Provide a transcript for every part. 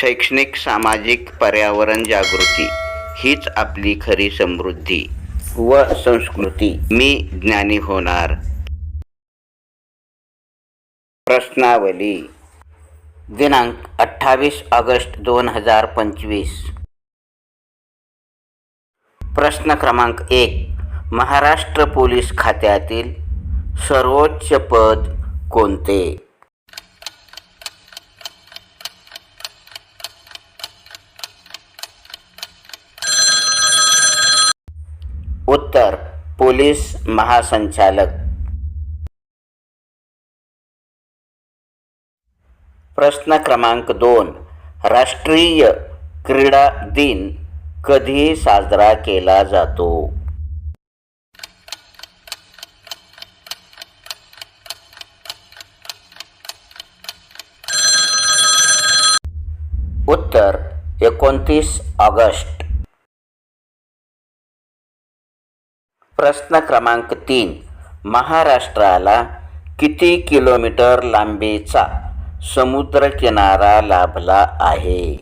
शैक्षणिक सामाजिक पर्यावरण जागृती हीच आपली खरी समृद्धी व संस्कृती. मी ज्ञानी होणार. प्रश्नावली. दिनांक अठ्ठावीस ऑगस्ट दोन हजार पंचवीस. प्रश्न क्रमांक एक. महाराष्ट्र पोलीस खात्यातील सर्वोच्च पद कोणते? उत्तर पोलीस महासंचालक. प्रश्न क्रमांक दोन राष्ट्रीय क्रीडा दिन कधी साजरा केला जातो? उत्तर एकोणतीस ऑगस्ट. प्रश्न क्रमांक तीन महाराष्ट्राला किती किलोमीटर लांबीचा समुद्रकिनारा लाभला आहे?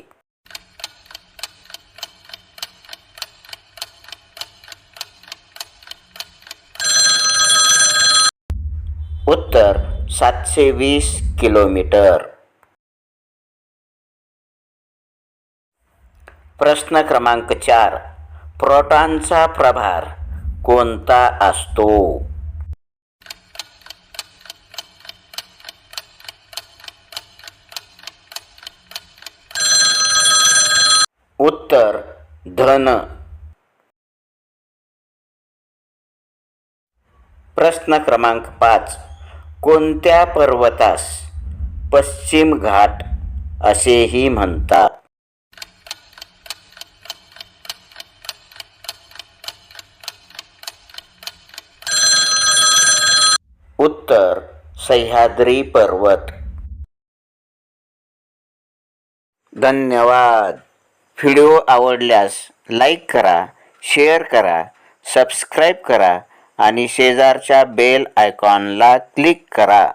उत्तर सातशे वीस किलोमीटर. प्रश्न क्रमांक चार प्रोटॉनचा प्रभार कोणता असतो? उत्तर धन. प्रश्न क्रमांक पाच. कोणत्या पर्वतास पश्चिम घाट असेही म्हणतात? उत्तर सह्याद्री पर्वत. धन्यवाद. व्हिडिओ आवडल्यास लाईक करा शेअर करा सबस्क्राईब करा आणि शेजारच्या बेल आयकॉनला क्लिक करा.